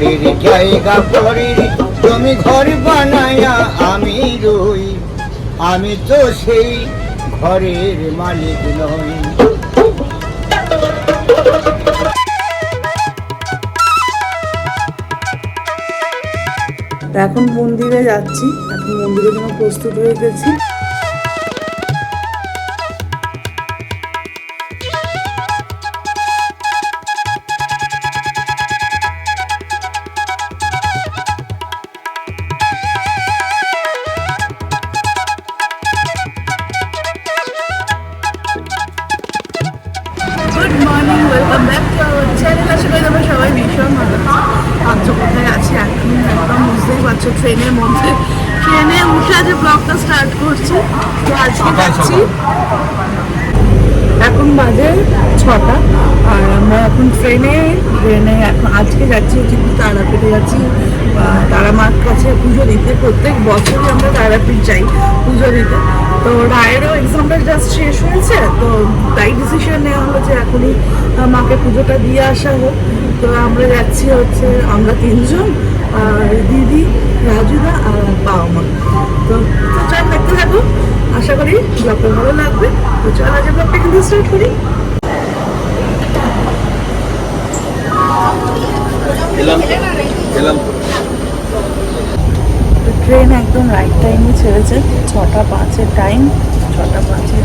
ঘরের জায়গা পরের তুমি ঘর বানায়া আমি রই। আমি তো সেই ঘরের মালিক নই। এখন মন্দিরে যাচ্ছি। এখন মন্দিরের জন্য প্রস্তুত হয়ে গেছি। ট্রেনে এখন আজকে যাচ্ছি একটু তারাপীঠে যাচ্ছি। তারা মার কাছে পুজো দিতে। প্রত্যেক বছরই আমরা তারাপীঠ যাই পুজো দিতে। তো রায়েরও এক্সামটা জাস্ট শেষ হয়েছে, তো তাই ডিসিশন নেওয়া হলো যে এখনই মাকে পুজোটা দিয়ে আসা হোক। তো আমরা যাচ্ছি হচ্ছে, আমরা তিনজন, আর দিদি, রাজুদা আর বাবা মা তো চল দেখতে থাকো আশা করি ব্লগটা ভালো লাগবে। তো চল আজ ব্লগটা কিন্তু স্টার্ট করি। ট্রেন একদম রাইট টাইমে ছেড়েছে। ছটা পাঁচের টাইম ছটা পাঁচের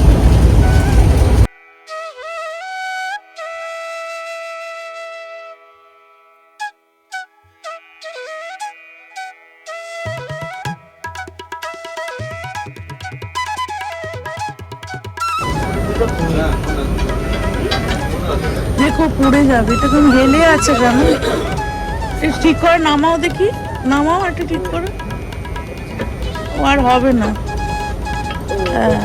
দেখো, পড়ে যাবে। এটা কোন হেলে আছে এ ঠিক করে, নামাও দেখি। নামাও, একটা ঠিক করে। ও আর হবে না। হ্যাঁ।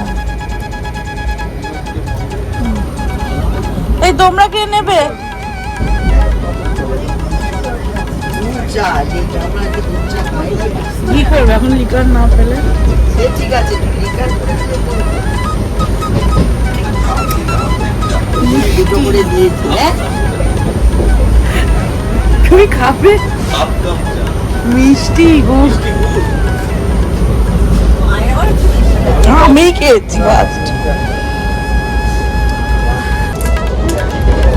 এই তোমরা কে নেবে? কি করবে? এখন লিকার না পেলে? ঠিক আছে লিকার করে দিয়েছি হ্যাঁ তুমি খাবে? মিষ্টি গো। আমি খেয়েছি ফার্স্ট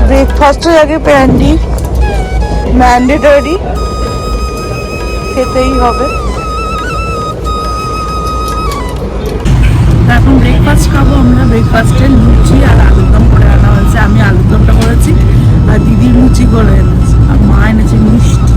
ব্রেকফাস্টের আগে প্যান্ডি ম্যান্ডেটরি খেতেই হবে। এখন ব্রেকফাস্ট খাব আমরা ব্রেকফাস্টে লুচি আর আলুর দম করে আনা হয়েছে। আমি আলুর দমটা করেছি আর দিদি লুচি করে এনেছে। আর মায়ের মিষ্টি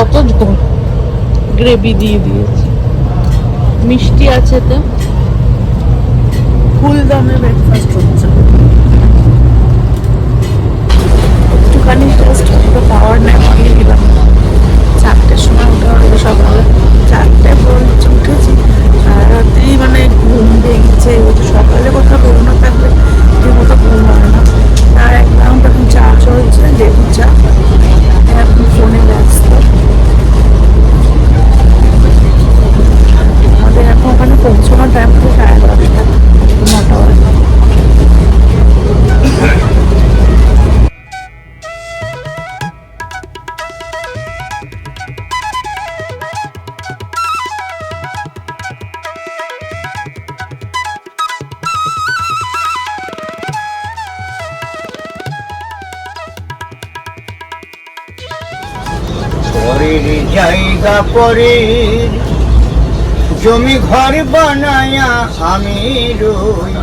কত গ্রেভি দিয়ে দিয়েছে। মিষ্টি আছে তো ফুল দামে ব্রেকফাস্ট হচ্ছে। একটুখানি জাস্ট একটা পাওয়ার দিয়ে দিলাম। চারটের সময় উঠে হবে সকালে। চারটে বলছে উঠেছি। আর রাত্রি মানে ঘুম ভেঙেছে সকালে কোথাও বেরোনো থাকলে ঠিক মতো ঘুম হয় না। আর এক রাউন্ড এখন চা চলছে লেবু চা। এখন ফোনে ব্যস্ত। ওখানে পৌঁছানোর টাইম তো সাড়ে দশটা নটা জায়গা পরের জমি ঘর বানায়া আমি রই।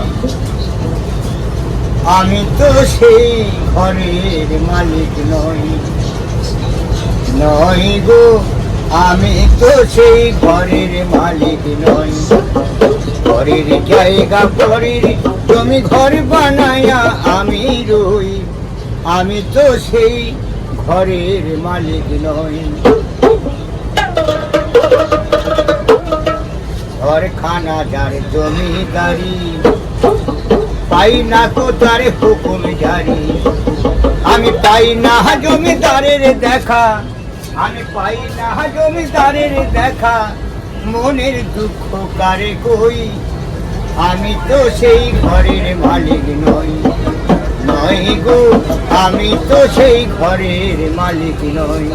আমি তো সেই ঘরের মালিক নই। নই গো, আমি তো সেই ঘরের মালিক নই। ঘরের জায়গা পরের জমি ঘর বানায়া আমি রই। আমি তো সেই ঘরের মালিক নই। ঘরখানা যার জমিদারি। পাই না তো তার হুকুম জারি। আমি পাই না জমিদারের দেখা। আমি পাই না জমিদারের দেখা। মনের দুঃখ কারে কই? আমি তো সেই ঘরের মালিক নই। নই গো, আমি তো সেই ঘরের মালিক নই।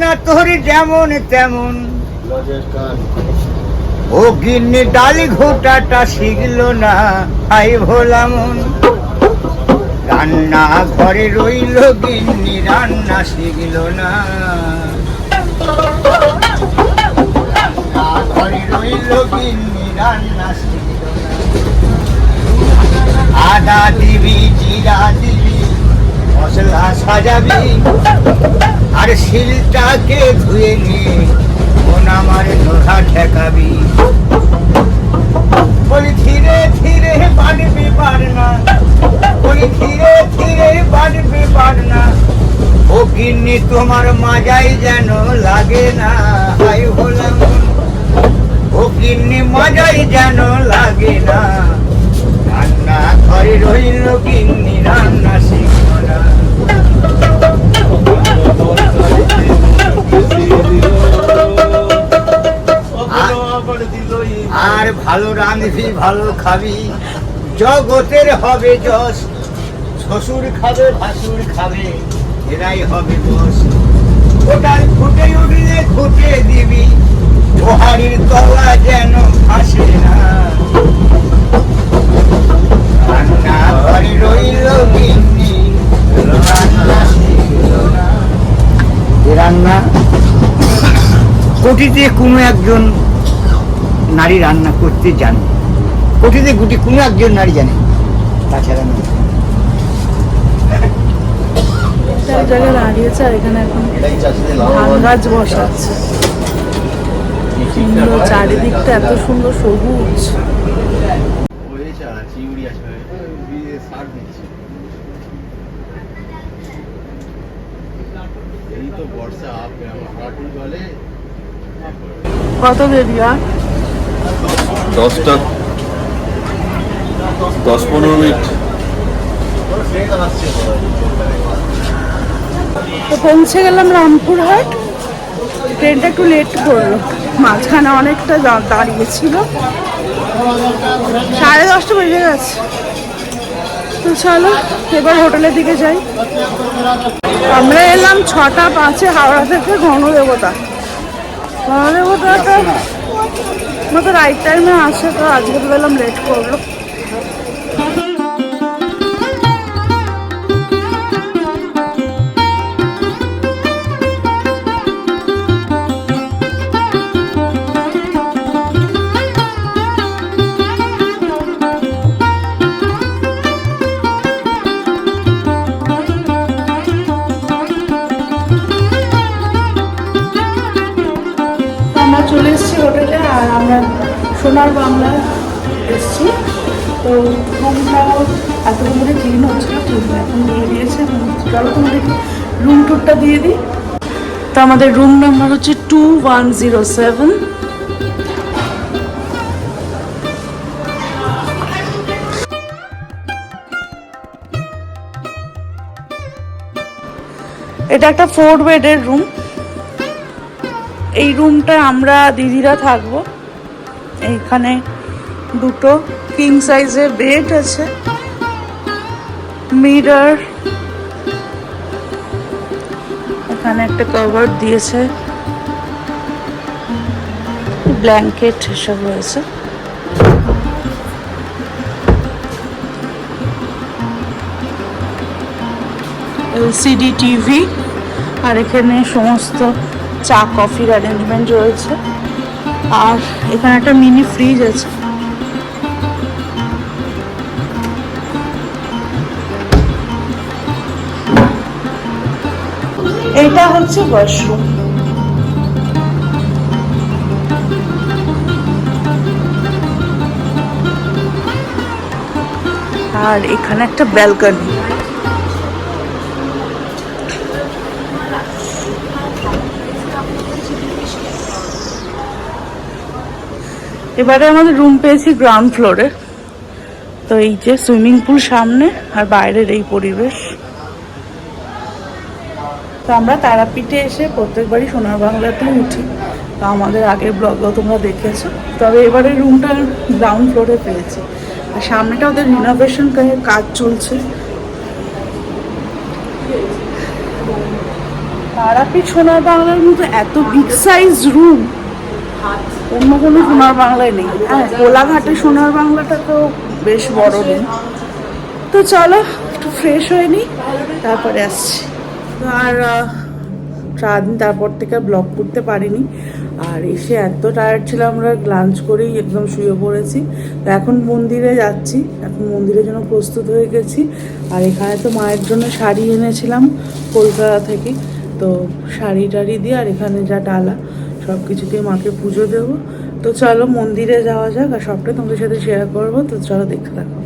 না তোর যেমন তেমন। ও গিন্নি ডালি শিখলো না রান্না ঘরে শিখলো না। ঘরে রইল গিন্নি, রান্না শিখলো না। আদা দিবি, জিরা দিবি, মশলা সাজাবি। আর শিলটাকে ধুয়ে নিয়ে মন আমার লোহা ঠেকাবি? বলি, ধীরে ধীরে বাড়বি পারনা বলি, ধীরে ধীরে বাড়বি পারনা ও গিন্নি তোমার মাজাই যেন লাগে না, হাই হলাম ও গিন্নি মাজাই যেন লাগে না। রান্না ঘরে রইল গিন্নি, রান্না শিখল আর ভালো রাঁধবি, ভালো খাবি। জগতের হবে যশ, শ্বশুর খাবে, ভাসুর খাবে, এরাই হবে বস ওটার ফুটে উঠলে ফুটে দিবি ওহারির তলা যেন ফাঁসে না। রান্না রান্না কোটিতে কোনো একজন নারী রান্না করতে জানে। কোটিতে গুটি কোনো একজন নারী জানে। তাছাড়া না জায়গায় দাঁড়িয়েছে আর এখানে এখন গাছ বসাচ্ছে। সুন্দর চারিদিকটা এত সুন্দর সবুজ। কত দেরি আর? দশটা দশ পনেরো মিনিট। তো পৌঁছে গেলাম রামপুরহাট। ট্রেনটা একটু লেট করল। মাঝখানে অনেকটা দাঁড়িয়েছিল। সাড়ে দশটা বেজে গেছে। তো চলো, এবার হোটেলের দিকে যাই। আমরা এলাম ছটা পাঁচে হাওড়া থেকে গণদেবতা। গণদেবতাটা মতো রাইট টাইমে আসে তো আজকে তো এলাম লেট করল। আমরা চলে এসেছি হোটেলে আর আমরা সোনার বাংলা এসেছি। তো রুমটাও এতক্ষণ ধরে ক্লিন হচ্ছিল এখন দিয়ে দিয়েছে চলো তোমাদেরকে রুম টুরটা দিয়ে দিই। তো আমাদের রুম নাম্বার হচ্ছে টু ওয়ান জিরো সেভেন এটা একটা ফোর বেডের রুম এই রুমটা আমরা দিদিরা থাকব। এইখানে দুটো কিং সাইজের বেড আছে। মিরর এখানে একটা কভার দিয়েছে। ব্ল্যাঙ্কেট এসব রয়েছে। এলসিডি টিভি আর এখানে সমস্ত চা কফির অ্যারেঞ্জমেন্ট রয়েছে। আর এখানে একটা মিনি ফ্রিজ আছে। এটা হচ্ছে ওয়াশরুম আর এখানে একটা ব্যালকনি এবারে আমাদের রুম পেয়েছি গ্রাউন্ড ফ্লোরে তো এই যে সুইমিং পুল সামনে আর বাইরের এই পরিবেশ। তো আমরা তারাপীঠে এসে প্রত্যেকবারই সোনার বাংলাতে উঠি। তো আমাদের আগের ব্লগও তোমরা দেখেছ। তবে এবারে রুমটা গ্রাউন্ড ফ্লোরে পেয়েছি। আর সামনেটা ওদের রিনোভেশন কাজ চলছে। তারাপীঠ সোনার বাংলার মতো এত বিগ সাইজ রুম অন্য কোনো সোনার বাংলায় নেই। হ্যাঁ কোলাঘাটে সোনার বাংলাটা তো বেশ বড় রুম তো চলো, একটু ফ্রেশ হয়ে তারপরে আসছি। আর সারাদিন তারপর থেকে ব্লগ করতে পারিনি। আর এসে এত টায়ার্ড ছিলাম, আমরা লাঞ্চ করেই একদম শুয়ে পড়েছি। তো এখন মন্দিরে যাচ্ছি, এখন মন্দিরের জন্য প্রস্তুত হয়ে গেছি। আর এখানে তো মায়ের জন্য শাড়ি এনেছিলাম কলকাতা থেকে। তো শাড়ি টাড়ি দিয়ে আর এখানে যা ডালা সব কিছু দিয়ে মাকে পুজো দেবো। তো চলো মন্দিরে যাওয়া যাক আর সবটাই তোমাদের সাথে শেয়ার করব। তো চলো দেখতে থাকো।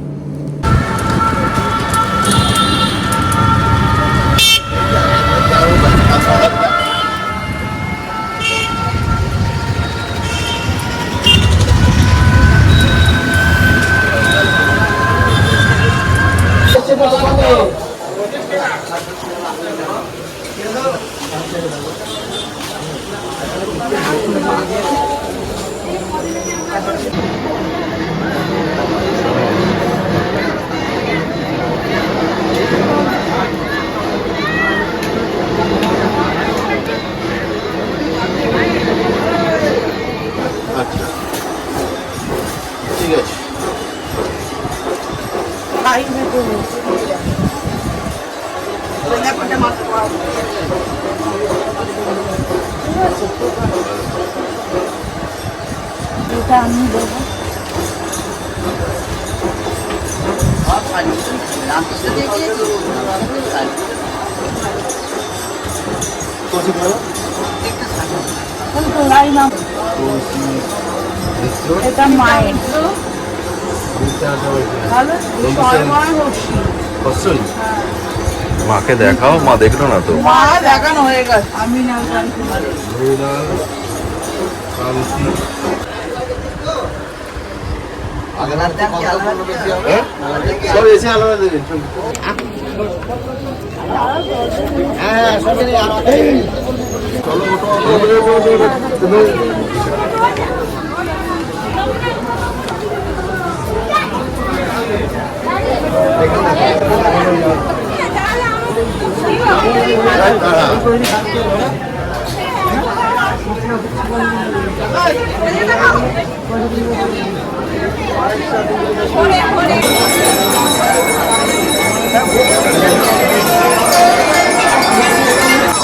আচ্ছা ঠিক আছে টাইমে তো নেই। এটা আমি দেবো। এটা মায়ের। ভালো কষ্টই মাকে দেখাও মা দেখল না তো? মা দেখানো হয়ে গেছে। আমি না জানি। সব এসে আলাদা দেবেন চল। হ্যাঁ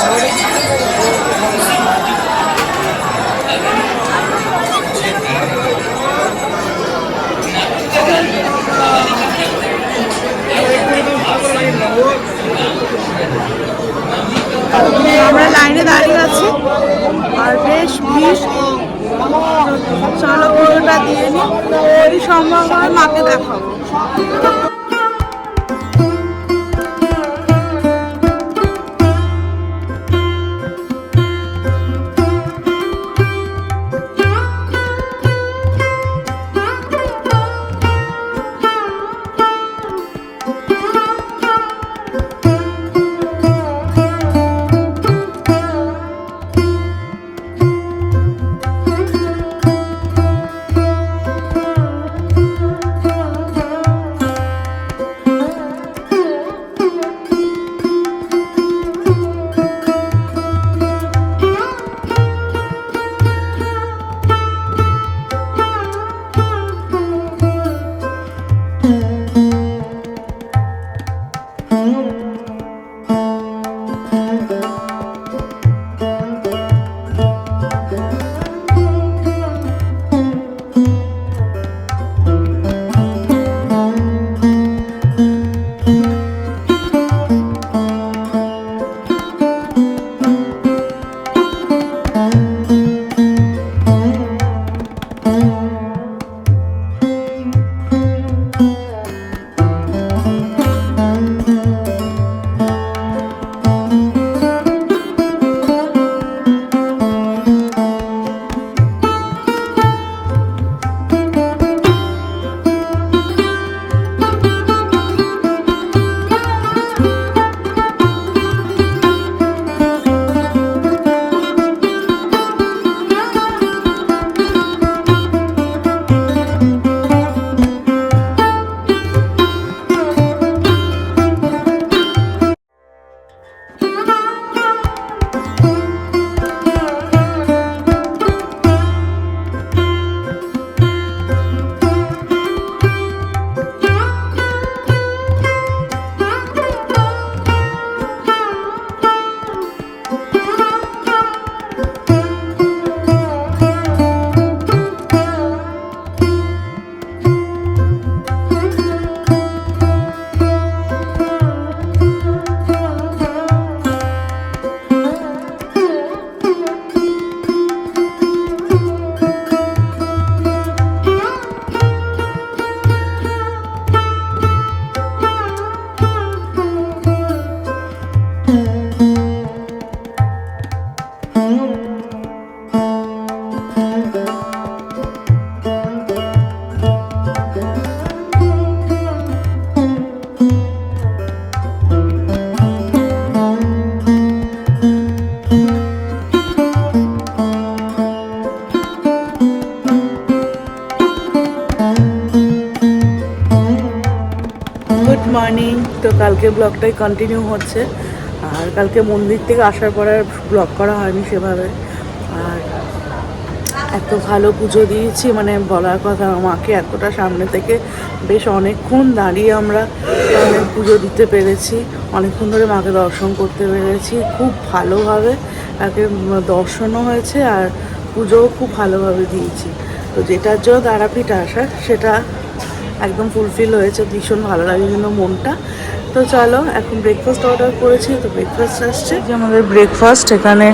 সবাই আমরা লাইনে দাঁড়িয়ে আছি। আর বেশ ভিড়। চলো পুরোটা দিয়ে নি। যদি সম্ভব হয় মাকে দেখাবো। কালকে ব্লগটাই কন্টিনিউ হচ্ছে। আর কালকে মন্দির থেকে আসার পরে ব্লগ করা হয়নি সেভাবে। আর এত ভালো পুজো দিয়েছি মানে বলার কথা, মাকে এতটা সামনে থেকে বেশ অনেকক্ষণ দাঁড়িয়ে আমরা মানে পুজো দিতে পেরেছি। অনেকক্ষণ ধরে মাকে দর্শন করতে পেরেছি। খুব ভালোভাবে তাকে দর্শনও হয়েছে আর পুজোও খুব ভালোভাবে দিয়েছি। তো যেটার জন্য তারাপীঠ আসা সেটা একদম ফুলফিল হয়েছে, ভীষণ ভালো লাগে মনটা। তো চলো, এখন ব্রেকফাস্ট অর্ডার করেছি, তো ব্রেকফাস্ট আসছে। যে আমাদের ব্রেকফাস্ট এখানে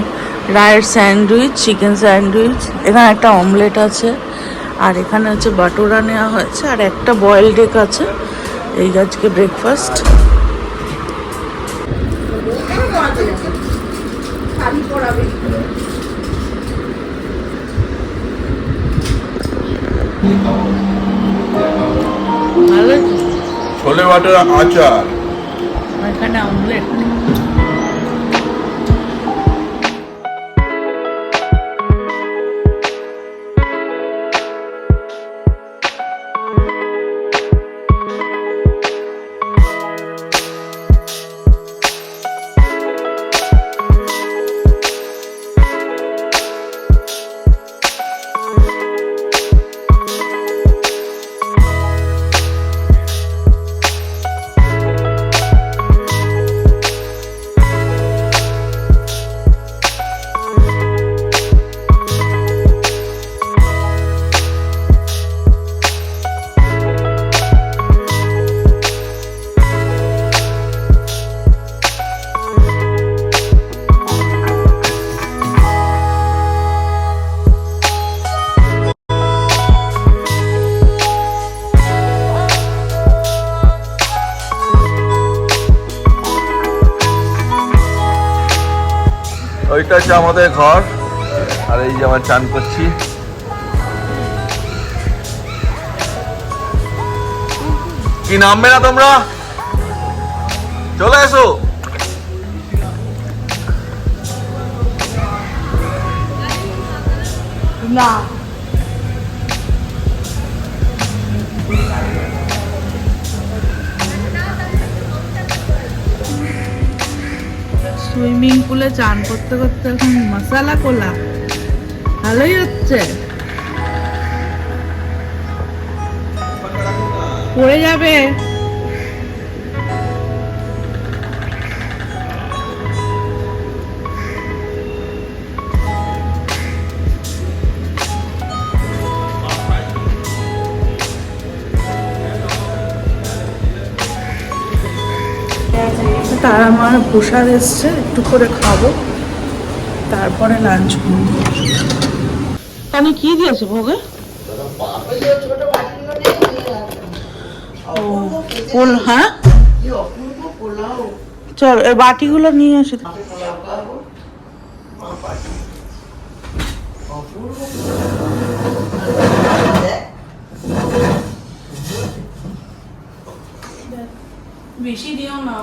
রায়ের স্যান্ডউইচ চিকেন স্যান্ডউইচ এখানে একটা অমলেট আছে, আর এখানে হচ্ছে বাটোরা নেওয়া হয়েছে, আর একটা বয়েলড এগ আছে। এই আজকে ব্রেকফাস্ট ভালো ছোলে বাটার আচার। এখানে অমলেট আমাদের ঘর। আর এই যে আমার চান করছি। কি নামবে না তোমরা? চলে এসো। না। সুইমিং পুলে চান করতে করতে এখন মশালা কোলা। ভালোই হচ্ছে। পড়ে যাবে। তার আমার প্রসাদ এসছে একটু করে খাব। তারপরে লাঞ্চ করব। তাহলে কি দিয়েছে ভোগে? ও হ্যাঁ? চল এই বাটিগুলো নিয়ে আসি বেশি দিও না।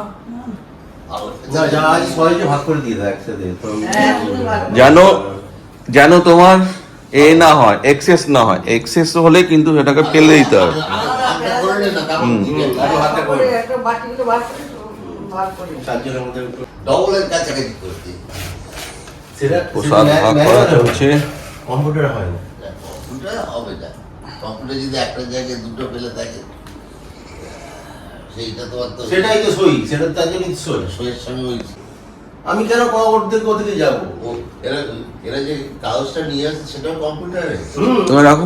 যেন যেন তোমার এ না হয় এক্সেস না হয়। এক্সেস হলে কিন্তু সেটাকে ফেলে দিতে হবে। প্রসাদ ভাগ হয় না। কম্পিউটার হবে না কম্পিউটার যদি একটা জায়গায় দুটো পেলে থাকে সেইটা তোমার তো সেটাই তো সই সেটা তার জন্য সই। সইয়ের সঙ্গে ওই আমি কেন ওদিকে যাব? ও এরা এরা যে কাগজটা নিয়ে আসছে সেটাও কম্পিউটারে? হুম। তুমি রাখো।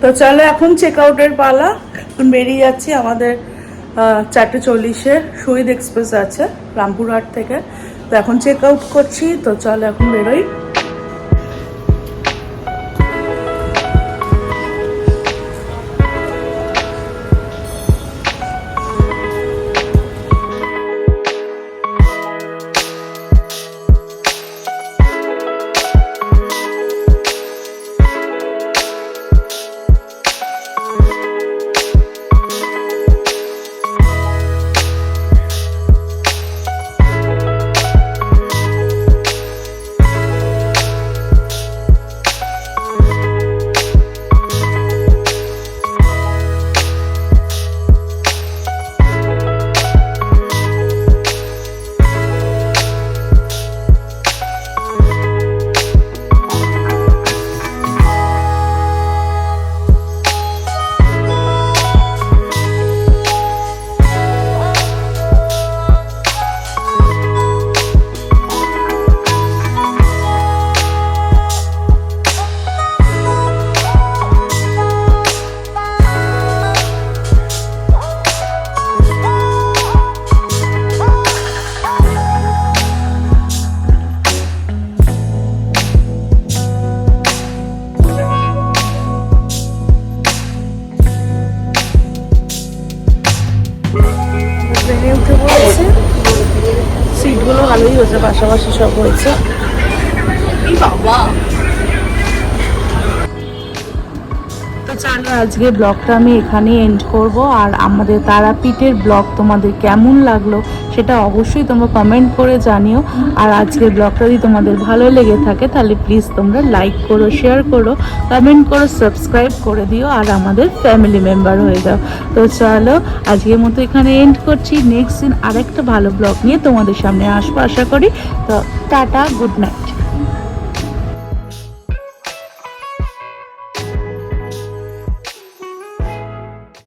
তো চলো এখন চেক আউটের পালা। এখন বেরিয়ে যাচ্ছি আমাদের চারটে চল্লিশে শহীদ এক্সপ্রেস আছে রামপুরহাট থেকে। তো এখন চেক আউট করছি তো চলো এখন বেরোই। ট্রেনে উঠে পড়েছে। সিটগুলো ভালোই হয়েছে পাশাপাশি সব হয়েছে। বাবা। চলো আজকে ব্লগটা আমি এখানে এন্ড করব। আর আমাদের তারাপীঠের ব্লগ তোমাদের কেমন লাগল সেটা অবশ্যই তোমরা কমেন্ট করে জানিও। আর আজকের ব্লগটা যদি তোমাদের ভালো লেগে থাকে, তাহলে প্লিজ তোমরা লাইক করো শেয়ার করো কমেন্ট করো সাবস্ক্রাইব করে দিও, আর আমাদের ফ্যামিলি মেম্বার হয়ে যাও। তো চলো, আজকের মতো এখানে এন্ড করছি। নেক্সট দিন আরেকটা ভালো ব্লগ নিয়ে তোমাদের সামনে আসব, আশা করি। তো টাটা গুড নাইট